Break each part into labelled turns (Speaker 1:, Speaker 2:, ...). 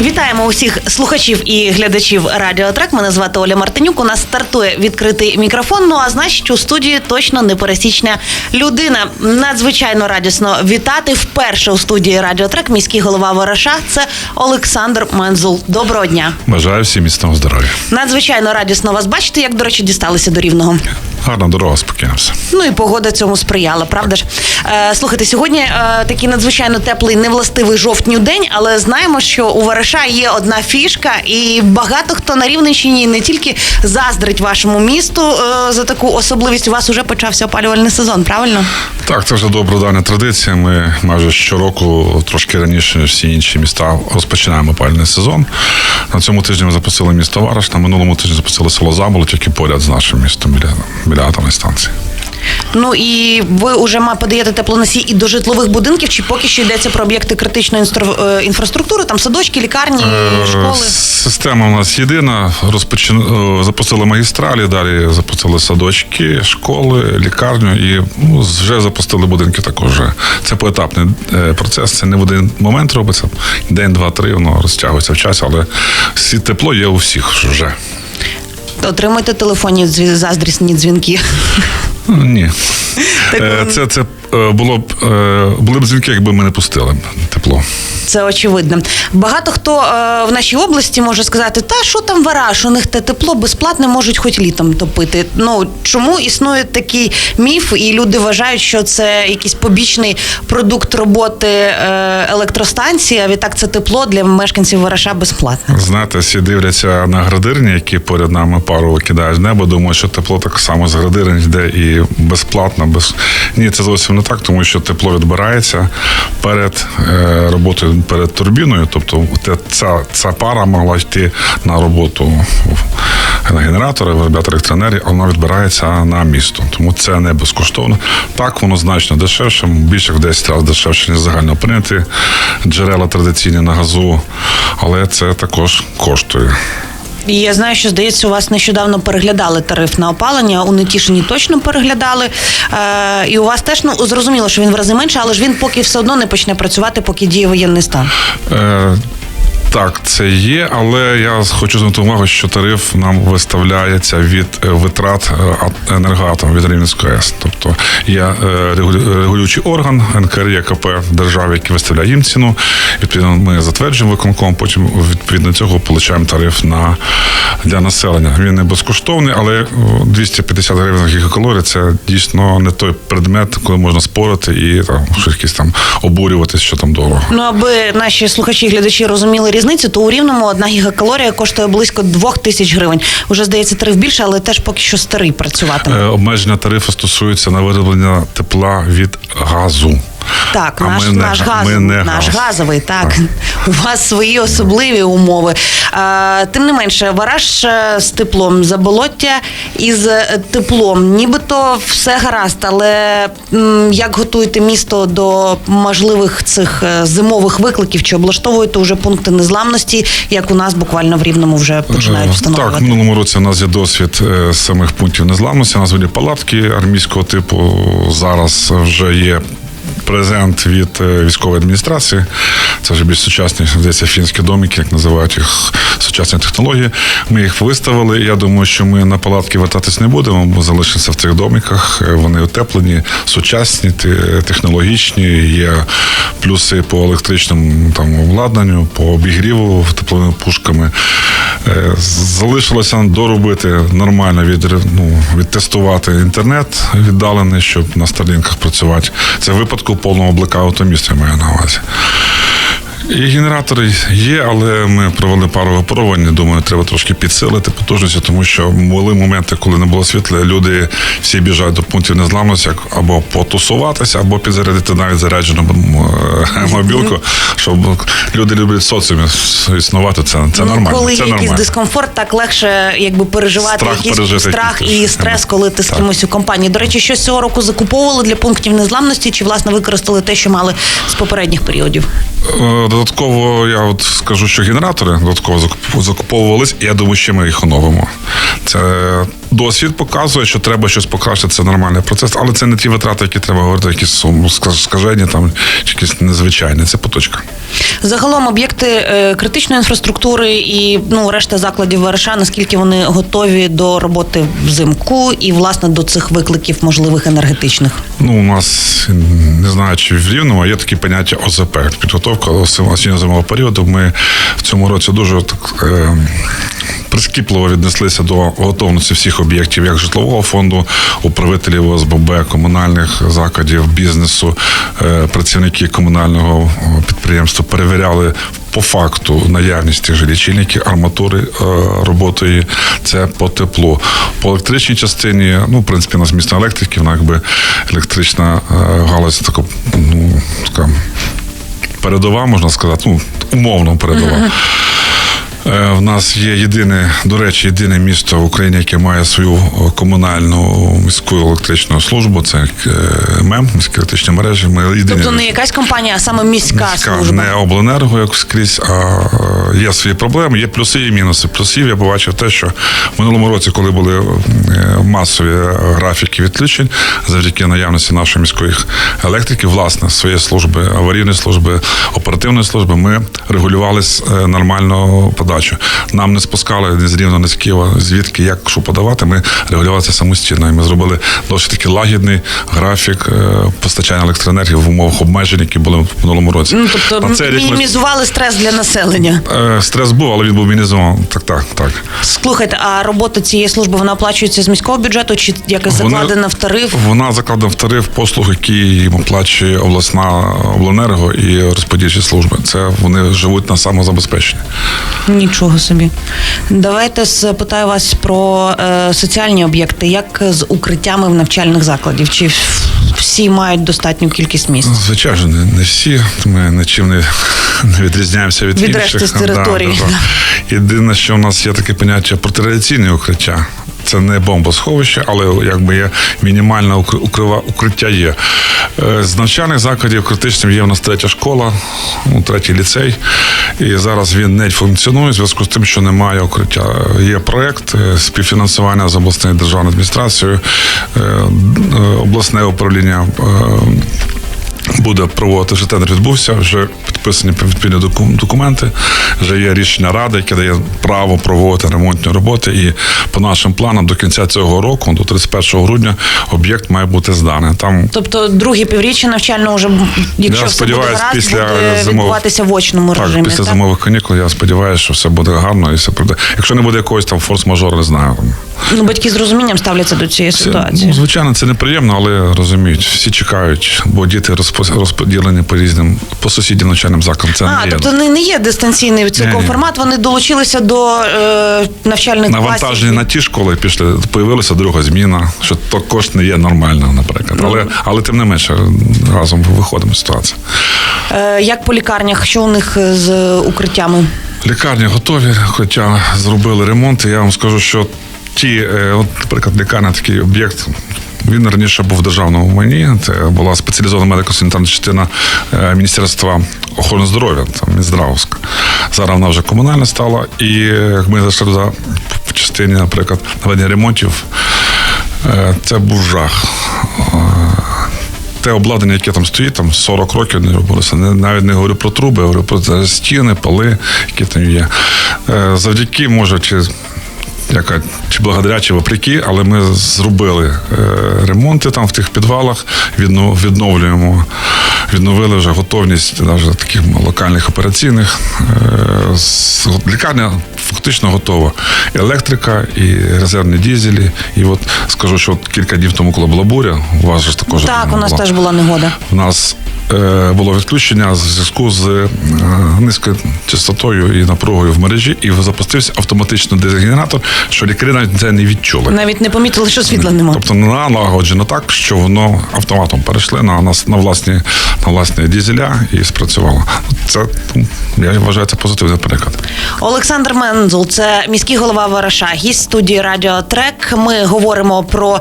Speaker 1: Вітаємо усіх слухачів і глядачів Радіотрек. Мене звати Оля Мартинюк. У нас стартує відкритий мікрофон. Ну а значить, у студії точно непересічна людина. Надзвичайно радісно вітати вперше у студії Радіотрек. Міський голова Вороша. Це Олександр Мензул. Доброго дня.
Speaker 2: Бажаю всім міцного здоров'я.
Speaker 1: Надзвичайно радісно вас бачити. Як до речі, дісталися до рівного.
Speaker 2: Гарна дорога, спокійно все.
Speaker 1: Ну і погода цьому сприяла, правда ж? Е, слухайте, сьогодні е, такий надзвичайно теплий, невластивий жовтню день, але знаємо, що у Вараша є одна фішка, і багато хто на Рівненщині не тільки заздрить вашому місту е, за таку особливість. У вас уже почався опалювальний сезон, правильно?
Speaker 2: Так, це вже добра дана традиція. Ми майже щороку, трошки раніше, всі інші міста, розпочинаємо опалювальний сезон. На цьому тижні ми запустили місто Вараш, на минулому тижні запустили село Заболоть, яке поряд з нашим містом біля, біля атомної станції.
Speaker 1: Ну і ви вже подаєте теплоносій і до житлових будинків, чи поки що йдеться про об'єкти критичної е, інфраструктури, там садочки, лікарні,
Speaker 2: Е,
Speaker 1: школи.
Speaker 2: Система у нас єдина. Розпочин... е, Запустили магістралі, далі запустили садочки, школи, лікарню і ну, вже запустили будинки також. Це поетапний процес. Це не в один момент робиться. День, два, три, воно розтягується в часі, але всі тепло є у всіх вже.
Speaker 1: Отримуйте телефонні заздрісні дзвінки.
Speaker 2: Ні. Е, Це, це е, було б е, були б дзвінки, якби ми не пустили тепло.
Speaker 1: Це очевидно. Багато хто е, в нашій області може сказати, та що там вараж, у них те тепло безплатне можуть хоч літом топити. Ну чому існує такий міф, і люди вважають, що це якийсь побічний продукт роботи е, електростанції, а відтак це тепло для мешканців вараша безплатне.
Speaker 2: Знаєте, всі дивляться на градирні, які поряд нами пару викидають з неба. Думають, що тепло так само з градирень йде і безплатно. Без ні, це зовсім не так, тому що тепло відбирається перед е, роботою перед турбіною. Тобто, ця, ця пара могла йти на роботу на генератори, виробляти електроенергію, а вона відбирається на місто. Тому це не безкоштовно. Так, воно значно дешевше, більше в 10 разів дешевше, ніж загально прийняти джерела традиційні на газу, але це також коштує.
Speaker 1: Я знаю, що здається, у вас нещодавно переглядали тариф на опалення. У Нетішині точно переглядали. Е, і у вас теж ну зрозуміло, що він в рази менше, але ж він поки все одно не почне працювати, поки діє воєнний стан.
Speaker 2: Е, так, це є, але я хочу звернути увагу, що тариф нам виставляється від е, витрат е, ат- енергоатому від Рівненської АЕС. Тобто є е, регулю- регулюючий орган НКРЄКП в державі, який виставляє їм ціну. Відповідно, ми затверджуємо виконком, потім відповідно цього отримуємо тариф на для населення. Він не безкоштовний, але о, 250 гривень за гігакалорій – це дійсно не той предмет, коли можна спорити і там щось там обурюватись, що там дорого.
Speaker 1: Ну, аби наші слухачі і глядачі розуміли різницю, то у рівному одна гігакалорія коштує близько двох тисяч гривень. Уже здається, тариф більше, але теж поки що старий працюватиме.
Speaker 2: Е, Обмеження тарифу стосується на вироблення тепла від газу.
Speaker 1: Так,
Speaker 2: а
Speaker 1: наш,
Speaker 2: ми не
Speaker 1: наш,
Speaker 2: га-
Speaker 1: газ,
Speaker 2: ми не
Speaker 1: наш
Speaker 2: газ.
Speaker 1: газовий, так. У вас свої особливі умови. А, тим не менше, вараж е, з теплом, заболоття із е, теплом. Нібито все гаразд, але як готуєте місто до можливих цих е, зимових викликів? Чи облаштовуєте вже пункти незламності, як у нас буквально в Рівному вже починають встановлювати?
Speaker 2: Так, в минулому році у нас є досвід самих пунктів незламності. У нас були палатки армійського типу. Зараз вже є. Презент від е, військової адміністрації, це вже більш сучасні, здається, фінські домики, як називають їх сучасні технології. Ми їх виставили. Я думаю, що ми на палатки вертатись не будемо, бо залишимося в цих домиках. Е, Вони утеплені, сучасні, технологічні. Є плюси по електричному там обладнанню, по обігріву тепловими пушками. Е, Залишилося доробити нормально від, ну, відтестувати інтернет віддалений, щоб на старлінках працювати. Це в випадку повного блекауту міста, я маю на увазі. І генератори є, але ми провели пару випробувань. Думаю, треба трошки підсилити потужності, тому що були моменти, коли не було світла, люди всі біжать до пунктів незламності або потусуватися, або підзарядити навіть заряджену е, мобілку, щоб люди люблять в соціумі існувати. Це, це
Speaker 1: Ну,
Speaker 2: нормально.
Speaker 1: Коли
Speaker 2: це
Speaker 1: є якийсь дискомфорт, так легше якби переживати
Speaker 2: Страх
Speaker 1: якийсь
Speaker 2: пережити
Speaker 1: страх
Speaker 2: якийсь.
Speaker 1: і стрес, коли ти з кимось у компанії. До речі, що цього року закуповували для пунктів незламності, чи власне використали те, що мали з попередніх періодів?
Speaker 2: Додатково я от скажу, що генератори додатково закуп- закуповувались, і я думаю, що ми їх оновимо. Це Досвід показує, що треба щось покращити, це нормальний процес, але це не ті витрати, які треба говорити, якісь скажені там чи якісь незвичайні. Це поточка.
Speaker 1: Загалом об'єкти е, критичної інфраструктури і ну решта закладів ВРШ, наскільки вони готові до роботи взимку і власне до цих викликів можливих енергетичних.
Speaker 2: Ну, у нас не знаю, чи в рівному є такі поняття ОЗП підготовка осінньо зимового періоду. Ми в цьому році дуже так. Е, Прискіпливо віднеслися до готовності всіх об'єктів, як житлового фонду, управителів ОСББ, комунальних закладів, бізнесу, Е, працівники комунального е, підприємства перевіряли по факту наявність тих же лічильників, арматури е, роботою, це по теплу. По електричній частині, ну, в принципі, у нас місто електрики, вона якби електрична галузь така, ну, така передова, можна сказати, ну, умовно передова. Е, В нас є єдине, до речі, єдине місто в Україні, яке має свою е, комунальну міську електричну службу. Це е, МЕМ, міські електричні мережі. Ми єдині
Speaker 1: Тобто не якась компанія, а саме міська,
Speaker 2: міська,
Speaker 1: служба.
Speaker 2: не обленерго, як скрізь, а є свої проблеми, є плюси і мінуси. Плюсів я побачив те, що в минулому році, коли були масові графіки відключень, завдяки наявності нашої міської електрики, власне, своєї служби, аварійної служби, оперативної служби, ми регулювали нормально подачу. Нам не спускали ні з рівно, ні з Києва, звідки, як що подавати. Ми регулювали це самостійно. І ми зробили досить таки лагідний графік е, постачання електроенергії в умовах обмежень, які були в минулому році.
Speaker 1: Ну, тобто
Speaker 2: На цей рік ми-
Speaker 1: мінімізували стрес для населення.
Speaker 2: Е, Стрес був, але він був мінімізований. Так, так, так.
Speaker 1: Слухайте, а робота цієї служби вона оплачується з міського бюджету чи якось закладена в тариф?
Speaker 2: Вона закладена в тариф послуг, які їм оплачує обласна обленерго і розподільчі служби. Це вони живуть на самозабезпеченні.
Speaker 1: Нічого собі. Давайте спитаю вас про е, соціальні об'єкти. Як з укриттями в навчальних закладів? Чи всі мають достатню кількість місць?
Speaker 2: Звичайно, не, не всі. Ми нічим не, не відрізняємося від,
Speaker 1: Від
Speaker 2: інших.
Speaker 1: решти з території,
Speaker 2: Єдине, що у нас є таке поняття протирадіаційне укриття. Це не бомбосховище, але якби є мінімальне укриття є. Е, З навчальних закладів критичним є у нас третя школа, ну, третій ліцей. І зараз він не функціонує в зв'язку з тим, що немає укриття. Є проєкт е, співфінансування з обласною державною адміністрацією, е, обласне управління. Буде проводити вже тендер відбувся, вже підписані відповідні доку- документи, вже є рішення ради, яке дає право проводити ремонтні роботи. І по нашим планам до кінця цього року, до 31 грудня, об'єкт має бути зданий. Там
Speaker 1: Тобто друге півріччя навчально вже, якщо
Speaker 2: Я
Speaker 1: все буде гаразд,
Speaker 2: після
Speaker 1: буде відбуватися в очному
Speaker 2: так,
Speaker 1: режимі.
Speaker 2: після
Speaker 1: так?
Speaker 2: зимових канікул, я сподіваюся, що все буде гарно і все пройде. Якщо не буде якогось там форс-мажору, не знаю.
Speaker 1: Ну, батьки з розумінням ставляться до цієї
Speaker 2: Це,
Speaker 1: ситуації.
Speaker 2: ну, звичайно, це неприємно, але розуміють. Всі чекають, бо діти розпо- розподілені по різним, по сусіднім навчальним закладам. Це
Speaker 1: А,
Speaker 2: не
Speaker 1: тобто не, не є дистанційний цілком формат, вони долучилися до е, навчальних
Speaker 2: Навантажені
Speaker 1: класів.
Speaker 2: на ті школи пішли, появилася друга зміна, що також не є нормально, наприклад.
Speaker 1: Ну.
Speaker 2: Але, але тим не менше, разом виходимо з ситуації.
Speaker 1: Е, як по лікарнях, що у них з укриттями?
Speaker 2: Лікарні готові, хоча зробили ремонт. І я вам скажу, що ті, е, от, наприклад, лікарня такий об'єкт. Він раніше був в державному майні. Це була спеціалізована медико-санітарна частина е, Міністерства охорони здоров'я, там Мінздравська. Зараз вона вже комунальна стала. І е, ми зайшли туди в частині, наприклад, наведення ремонтів, е, це був жах. Те обладнання, яке там стоїть, там 40 років не робилося. Навіть не говорю про труби, говорю про стіни, поли, які там є. Завдяки, може, чи. Яка чи благодаря, чи вопреки, але ми зробили е, ремонти там в тих підвалах, відновлюємо, відновили вже готовність навіть таких локальних операційних. Е, лікарня фактично готова. Електрика, і резервні дізелі. І от скажу, що от кілька днів тому, коли була буря, у вас ж також
Speaker 1: Так, у нас
Speaker 2: була.
Speaker 1: теж була негода.
Speaker 2: У нас е, було відключення в зв'язку з е, низькою частотою і напругою в мережі, і запустився автоматичний дезгенератор, що лікарі навіть це не відчули.
Speaker 1: Навіть не помітили, що світла немає.
Speaker 2: Тобто налагоджено так, що воно автоматом перейшли на, на, на, власні, на власні дізеля і спрацювало. Це ну, я вважаю це позитивний переклад.
Speaker 1: Олександр Мен, Ганзул, це міський голова Вараша, гість студії Радіо Трек. Ми говоримо про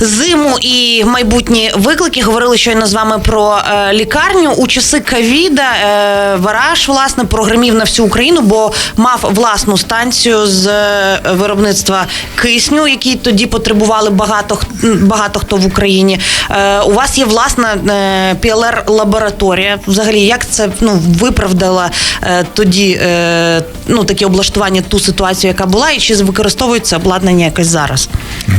Speaker 1: зиму і майбутні виклики. Говорили щойно з вами про е, лікарню у часи ковіда. Е, Вараш власне прогремів на всю Україну, бо мав власну станцію з е, виробництва кисню, який тоді потребували багато багато хто в Україні. Е, у вас є власна е, ПЛР лабораторія. Взагалі, як це ну виправдала е, тоді е, ну такі облаштування ту ситуацію, яка була, і чи використовується обладнання якось зараз?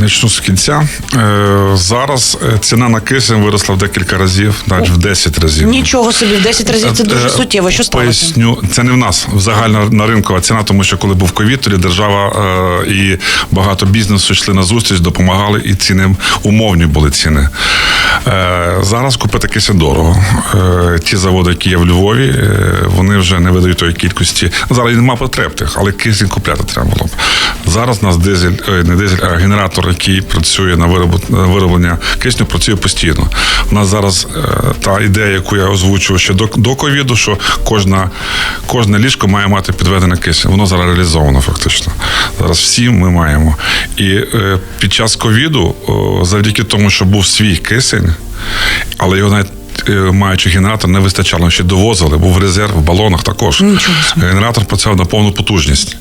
Speaker 2: Почну з кінця. Е, зараз е, ціна на кисень виросла в декілька разів, навіть в 10 разів.
Speaker 1: Нічого собі в 10 разів це дуже
Speaker 2: Е,
Speaker 1: суттєво. Що сталося?
Speaker 2: Поясню, це не в нас загальна на ринкова ціна, тому що коли був ковід, тоді держава і багато бізнесу йшли на зустріч, допомагали, і ціни умовні були ціни. Е, зараз купити кисень дорого. Е, ті заводи, які є в Львові, е, вони вже не видають тої кількості. Зараз немає нема потреб тих, але кисень купляти треба було б. Зараз у нас дизель, е, не дизель, а генератор, який працює на вироб- вироблення кисню, працює постійно. У нас зараз е, та ідея, яку я озвучував ще до, ковіду, що кожна, кожне ліжко має мати підведене кисень. Воно зараз реалізовано фактично. Зараз всі ми маємо. І е, під час ковіду, завдяки тому, що був свій кисень, але його навіть. Маючи генератор, не вистачало, ще довозили, був резерв в балонах також. Генератор працював на повну потужність.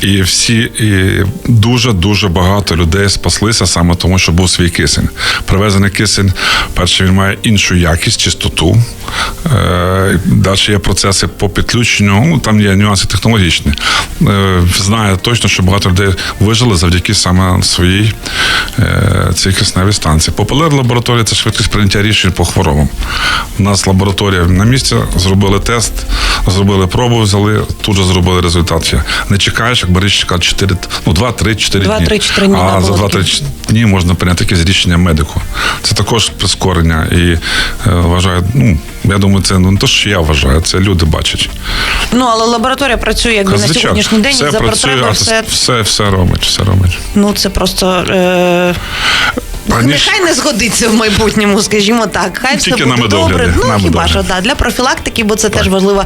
Speaker 2: І всі і дуже дуже багато людей спаслися саме тому, що був свій кисень. Привезений кисень, перше, він має іншу якість, чистоту. Е, далі є процеси по підключенню. Ну там є нюанси технологічні. Е, знаю точно, що багато людей вижили завдяки саме своїй е, цій кисневій станції. Популер лабораторія це швидкість прийняття рішень по хворобам. У нас лабораторія на місці, зробили тест, зробили пробу, взяли, тут же зробили результат. Не чекаєш, як Борисчика 4, ну 2, 3, 4 дні.
Speaker 1: 2-3-4 дні,
Speaker 2: А за 2-3 дні можна прийняти якесь рішення медику. Це також прискорення. І е, вважаю, ну я думаю, це ну, не те, що я вважаю, це люди бачать.
Speaker 1: Ну але лабораторія працює якби на
Speaker 2: Звичайно,
Speaker 1: сьогоднішній день
Speaker 2: все
Speaker 1: і за
Speaker 2: працює,
Speaker 1: потреби
Speaker 2: а
Speaker 1: все.
Speaker 2: все, все робить, все робить.
Speaker 1: Ну це просто. Е...
Speaker 2: Раніше-
Speaker 1: Нехай не згодиться в майбутньому, скажімо так. Хай все буде добре. Ну
Speaker 2: на
Speaker 1: хіба що да, для профілактики, бо це теж важлива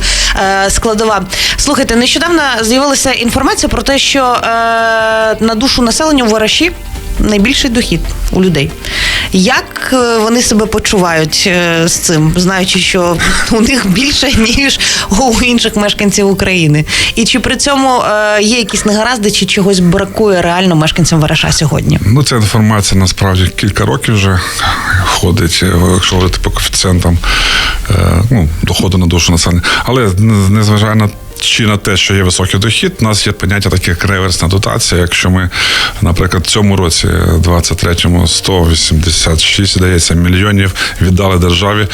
Speaker 1: е, складова. Слухайте, нещодавно з'явилася інформація про те, що е, на душу населення в Вараші найбільший дохід у людей. Як е, вони себе почувають е, з цим, знаючи, що у них більше ніж у інших мешканців України? І чи при цьому е, є якісь негаразди, чи чогось бракує реально мешканцям Вараша сьогодні?
Speaker 2: Ну, ця інформація насправді кілька років вже ходить, якщо говорити по коефіцієнтам ну, доходу на душу населення. Але не- незважаючи на чи на те, що є високий дохід, у нас є поняття таке як реверсна дотація. Якщо ми, наприклад, в цьому році, 23-му, 186, здається, мільйонів віддали державі.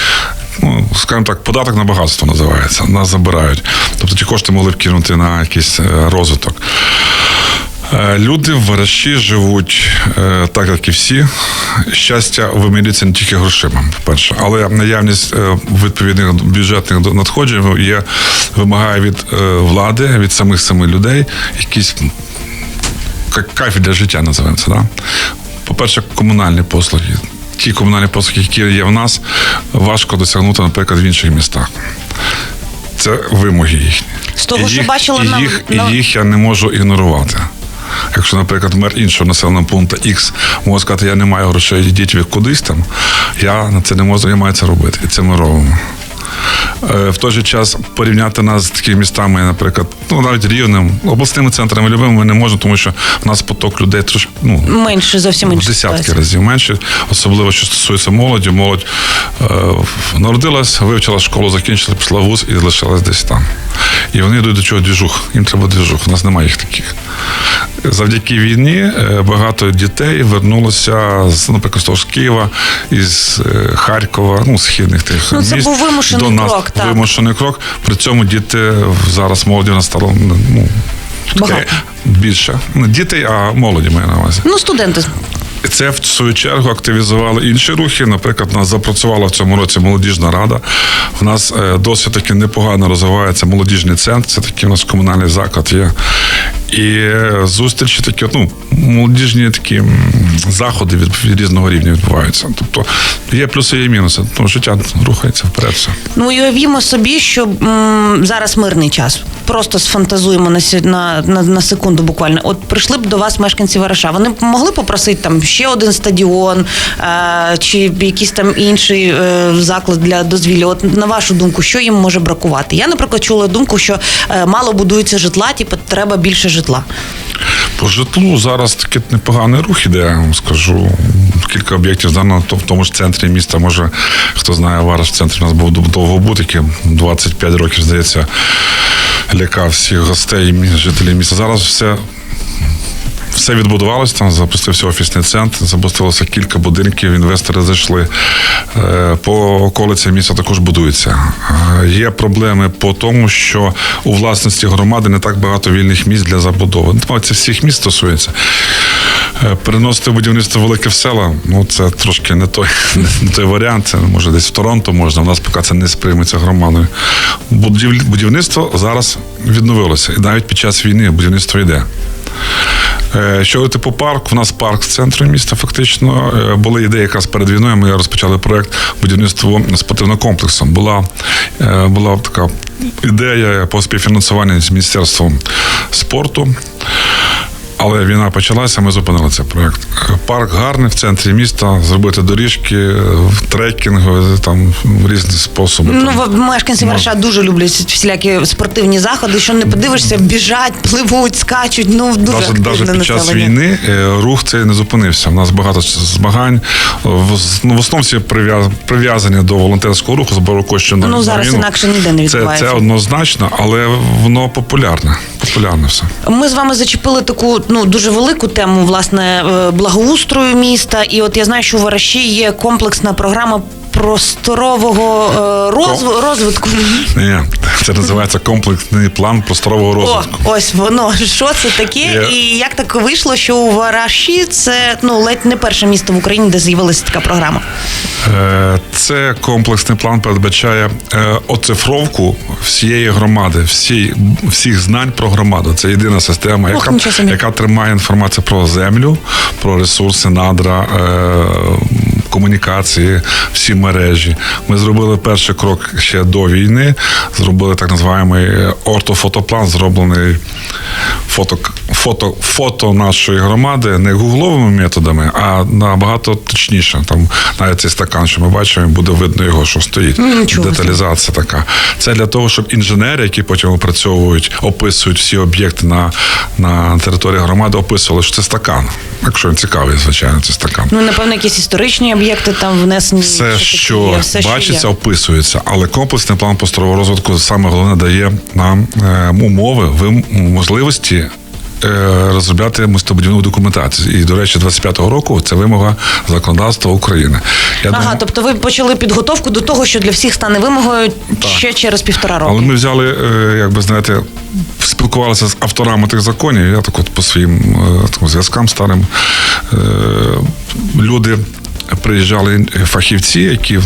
Speaker 2: Ну, скажімо так, податок на багатство називається. Нас забирають. Тобто ті кошти могли б кинути на якийсь е, розвиток. Е, Люди в Вараші живуть е, так, як і всі. Щастя вимірюється не тільки грошима, по-перше, але наявність е, відповідних бюджетних надходжень є, вимагає від влади, від самих самих людей якісь як кайф для життя називаємо це. Да? По-перше, комунальні послуги. Ті комунальні послуги, які є в нас, важко досягнути, наприклад, в інших містах. Це вимоги їхні.
Speaker 1: З того,
Speaker 2: І
Speaker 1: що бачила
Speaker 2: і їх,
Speaker 1: на-
Speaker 2: і їх я не можу ігнорувати. Якщо, наприклад, мер іншого населеного пункту X може сказати, я не маю грошей, йдіть ви кудись там, я на це не можу, я маю це робити. І це ми робимо. Е, В той же час порівняти нас з такими містами, наприклад, ну навіть рівним, обласними центрами любими ми не можемо, тому що в нас поток людей трошки ну,
Speaker 1: Менше зовсім інша
Speaker 2: десятки
Speaker 1: ситуація.
Speaker 2: разів менше, особливо що стосується молоді. Молодь е, народилась, вивчила школу, закінчила, пішла вуз і залишилась десь там. І вони йдуть до чого двіжух. Їм треба двіжух. У нас немає їх таких. Завдяки війні е, багато дітей вернулося з, наприклад, з того Києва, із е, Харкова, ну, східних тих
Speaker 1: Ну, це
Speaker 2: міст
Speaker 1: був вимушений
Speaker 2: нас.
Speaker 1: крок, так.
Speaker 2: Вимушений крок. При цьому діти зараз молоді в нас стало ну,
Speaker 1: Багато.
Speaker 2: більше. Не дітей, а молоді маю на увазі.
Speaker 1: Ну, студенти.
Speaker 2: Це в свою чергу активізували інші рухи. Наприклад, у нас запрацювала в цьому році молодіжна рада. В нас е, досить таки непогано розвивається молодіжний центр. Це такий у нас комунальний заклад є. І зустрічі такі, ну, молодіжні такі заходи від, різного рівня відбуваються. Тобто є плюси, є мінуси. Ну, життя рухається вперед. Все.
Speaker 1: Ну уявімо собі, що м, зараз мирний час. Просто сфантазуємо на, сі- на, на, на секунду буквально. От прийшли б до вас мешканці Вараша. Вони б могли попросити там ще один стадіон е, чи якийсь там інший е, заклад для дозвілля. От на вашу думку, що їм може бракувати? Я, наприклад, чула думку, що е, мало будується житла, типу, треба більше житла.
Speaker 2: По житлу зараз такий непоганий рух іде, я вам скажу. Кілька об'єктів здано в тому ж центрі міста. Може, хто знає, вараж в центрі у нас був довгобут, який 25 років, здається, лякав всіх гостей і жителів міста. Зараз все. Все відбудувалось, там запустився офісний центр, запустилося кілька будинків, інвестори зайшли. Е, По околиці міста також будується. Е, Є проблеми по тому, що у власності громади не так багато вільних місць для забудови. Ну, Це всіх міст стосується. Е, Переносити будівництво велике в села, ну це трошки не той, не той варіант. Це може десь в Торонто можна. У нас поки це не сприйметься громадою. Будівництво зараз відновилося. І навіть під час війни будівництво йде. Е, Що говорити по парк, у нас парк з центру міста. Фактично Е, були ідеї якраз перед війною. Ми розпочали проект будівництво спортивного комплексу. Була, е, була така ідея по співфінансуванню з міністерством спорту. Але війна почалася, ми зупинили цей проект. Парк гарний в центрі міста, зробити доріжки, е, трекінг, е, там різні способи.
Speaker 1: Ну,
Speaker 2: там.
Speaker 1: в- мешканці Вараша дуже люблять всілякі спортивні заходи. Що не подивишся, біжать, пливуть, скачуть. Ну дуже активне
Speaker 2: навіть під час війни е, рух цей не зупинився. У нас багато змагань. В, ну, в основному всі прив'яз- прив'язані до волонтерського руху, збору коштів на
Speaker 1: Ну, зараз
Speaker 2: війну.
Speaker 1: інакше ніде не
Speaker 2: це,
Speaker 1: відбувається.
Speaker 2: це однозначно, але воно популярне. Популярне все.
Speaker 1: Ми з вами зачепили таку ну дуже велику тему власне е, благоустрою міста. І от я знаю, що у Вараші є комплексна програма просторового е, розв- розвитку.
Speaker 2: Ні, це називається комплексний план просторового
Speaker 1: О,
Speaker 2: розвитку.
Speaker 1: ось воно. Що це таке?
Speaker 2: Є.
Speaker 1: І як так вийшло, що у Вараші це ну ледь не перше місто в Україні, де з'явилася така програма.
Speaker 2: Е, Це комплексний план передбачає е, оцифровку всієї громади, всі, всіх знань про громаду. Це єдина система, яка,
Speaker 1: собі.
Speaker 2: яка тримає інформацію про землю, про ресурси, надра. Е, Комунікації, всі мережі. Ми зробили перший крок ще до війни. Зробили так називаємий е, ортофотоплан, зроблений фото, фото, фото нашої громади не гугловими методами, а набагато точніше. Там навіть цей стакан, що ми бачимо, буде видно його, що стоїть.
Speaker 1: Ну, нічого.
Speaker 2: Деталізація така. Це для того, щоб інженери, які потім опрацьовують, описують всі об'єкти на, на території громади, описували, що це стакан. Якщо він цікавий, звичайно, це стакан.
Speaker 1: Ну напевно, якісь історичні об'єкти там внесені.
Speaker 2: Все, що
Speaker 1: є, все, що
Speaker 2: бачиться,
Speaker 1: є.
Speaker 2: описується, але комплексний план просторового розвитку саме головне дає нам е, умови, можливості. Е, Розробляти містобудівну документацію. І, до речі, 25-го року це вимога законодавства України. Я
Speaker 1: Ага,
Speaker 2: думаю,
Speaker 1: тобто ви почали підготовку до того, що для всіх стане вимогою ще через півтора року.
Speaker 2: але ми взяли, е, як би знаєте, спілкувалися з авторами тих законів. Я так от по своїм е, зв'язкам старим люди. Приїжджали фахівці, які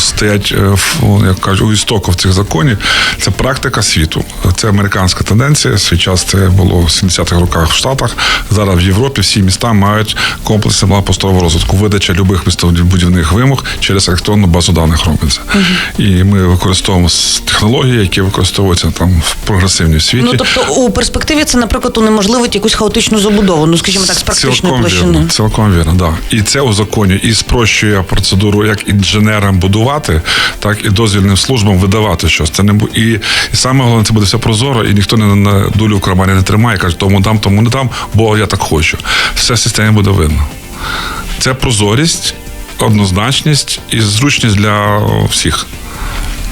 Speaker 2: стоять е, в- як кажуть, у істоках цих законів. Це практика світу. Це американська тенденція. Свій час це було в 70-х роках в Штатах. Зараз в Європі всі міста мають комплексний план розвитку. Видача любих містобудівних вимог через електронну базу даних робиться. І ми використовуємо технології, які використовуються там в прогресивній світі.
Speaker 1: Ну тобто у перспективі це, наприклад, унеможливить якусь хаотичну забудову, ну скажімо так, з практичної
Speaker 2: Цілком
Speaker 1: площини.
Speaker 2: Вірно, цілком вірно, да. І це узаконює і спрощує процедуру як інженерам будувати, так і дозвільним службам видавати щось. Це не бу- і, і саме головне, це буде все прозоро, і ніхто не на долю в кармані не тримає, каже, тому дам, тому не дам, бо я так хочу. Все в системі буде видно. Це прозорість, однозначність і зручність для всіх.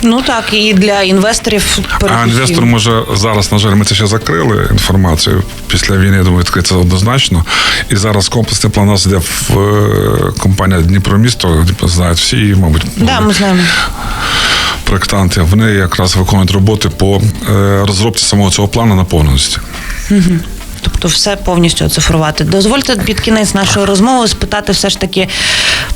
Speaker 1: Ну так, і для інвесторів
Speaker 2: А інвестор може зараз, на жаль, ми це ще закрили інформацію. Після війни, я думаю, відкриться однозначно. І зараз комплексний план у нас йде в е, компанія Дніпромісто, знають всі, мабуть,
Speaker 1: Да, ми знаємо.
Speaker 2: проєктанти. Вони якраз виконують роботи по е, розробці самого цього плану наповненості.
Speaker 1: Тобто все повністю оцифрувати. Дозвольте під кінець нашої розмови спитати все ж таки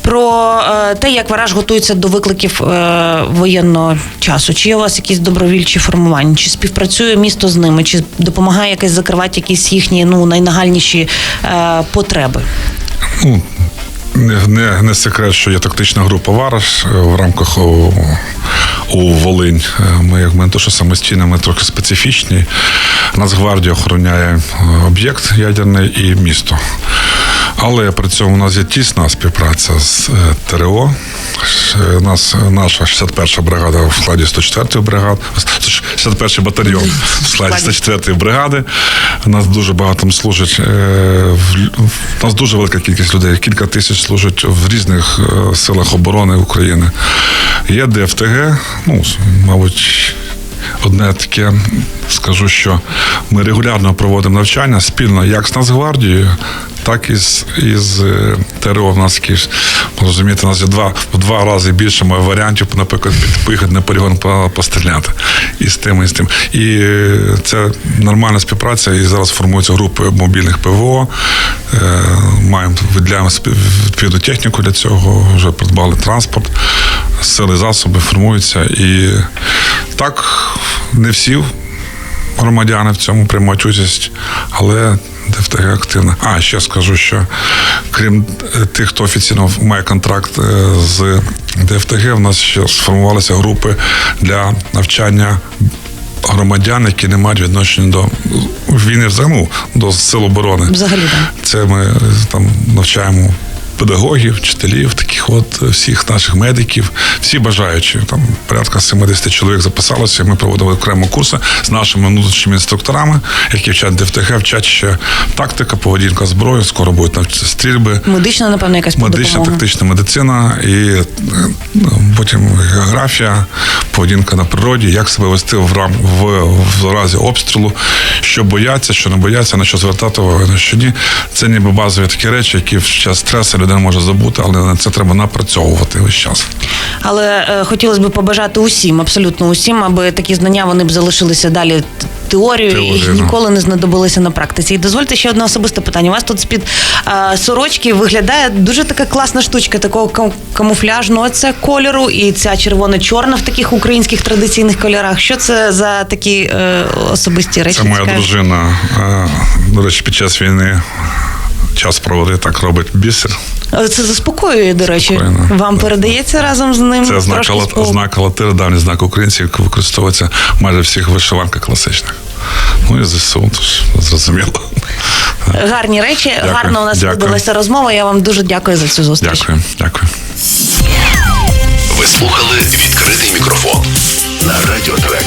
Speaker 1: про е, те, як Вараж готується до викликів е, воєнного часу. Чи є у вас якісь добровільчі формування? Чи співпрацює місто з ними? Чи допомагає якось закривати якісь їхні ну найнагальніші е, потреби?
Speaker 2: Ну, не, не, секрет, що є тактична група Вараш в рамках у, у Волинь. Ми як ми то, що самостійно, ми трохи специфічні. Нацгвардія охороняє об'єкт ядерний і місто. Але при цьому у нас є тісна співпраця з е, ТРО. Е, У нас е, наша 61-ша бригада в складі 104-ї бригади, 61-й батальйон в складі 104-ї бригади. У нас дуже багато там служить. У нас дуже велика кількість людей, кілька тисяч служать в різних силах оборони України. Є ДФТГ, ну, мабуть. Одне таке скажу, що ми регулярно проводимо навчання спільно як з Нацгвардією, так і з, і з е, ТРО. В нас розумієте, у нас є два, в два рази більше варіантів, наприклад, поїхати на полігон постріляти. І з тим, і з тим. І е, це нормальна співпраця, і зараз формуються групи мобільних ПВО. Е, Маємо виділяємо відповідну техніку для цього, вже придбали транспорт, сили засоби формуються. І так, не всі громадяни в цьому приймають участь, але ДФТГ активно. А ще скажу, що крім е, тих, хто офіційно має контракт е, з ДФТГ, в нас ще сформувалися групи для навчання. Громадян, які не мають відношення до війни взагалі, ну, до сил оборони.
Speaker 1: Взагалі, так.
Speaker 2: Це ми е, там навчаємо педагогів, вчителів, таких от е, всіх наших медиків, всі бажаючі. Там порядка 70 чоловік записалося. Ми проводили окремо курси з нашими внутрішніми інструкторами, які вчать ДФТГ, вчать ще тактика, поведінка зброї, скоро будуть навчатися стрільби.
Speaker 1: Медична, напевно, якась
Speaker 2: Медична,
Speaker 1: допомога.
Speaker 2: тактична медицина і е, ну, потім географія, поведінка на природі, як себе вести в рам в, в разі обстрілу, що бояться, що не бояться, на що звертати увагу, на що ні. Це ніби базові такі речі, які в час стресу людина може забути, але на це треба напрацьовувати весь час.
Speaker 1: Але е, хотілося б побажати усім, абсолютно усім, аби такі знання вони б залишилися далі теорією
Speaker 2: Теорією,
Speaker 1: і ніколи не знадобилися на практиці. І дозвольте ще одне особисте питання. У вас тут з-під е, сорочки виглядає дуже така класна штучка, такого кам- камуфляжного це кольору, і ця червоно-чорна в таких українських традиційних кольорах. Що це за такі е, особисті речі?
Speaker 2: Це моя
Speaker 1: Цікаві?
Speaker 2: дружина. е, До речі, під час війни час проводить так, робить бісер.
Speaker 1: Це заспокоює, до речі.
Speaker 2: Спокійно.
Speaker 1: Вам передається разом з ним.
Speaker 2: Це знак, знак Алатири, давній знак українців, який використовується майже всіх вишиванках класичних. Ну і ЗСУ, тож зрозуміло.
Speaker 1: Гарні речі,
Speaker 2: Дякую.
Speaker 1: гарно у нас видалася розмова. Я вам дуже дякую за цю зустріч.
Speaker 2: Дякую, дякую.
Speaker 3: Ви слухали відкритий мікрофон на радіотрек.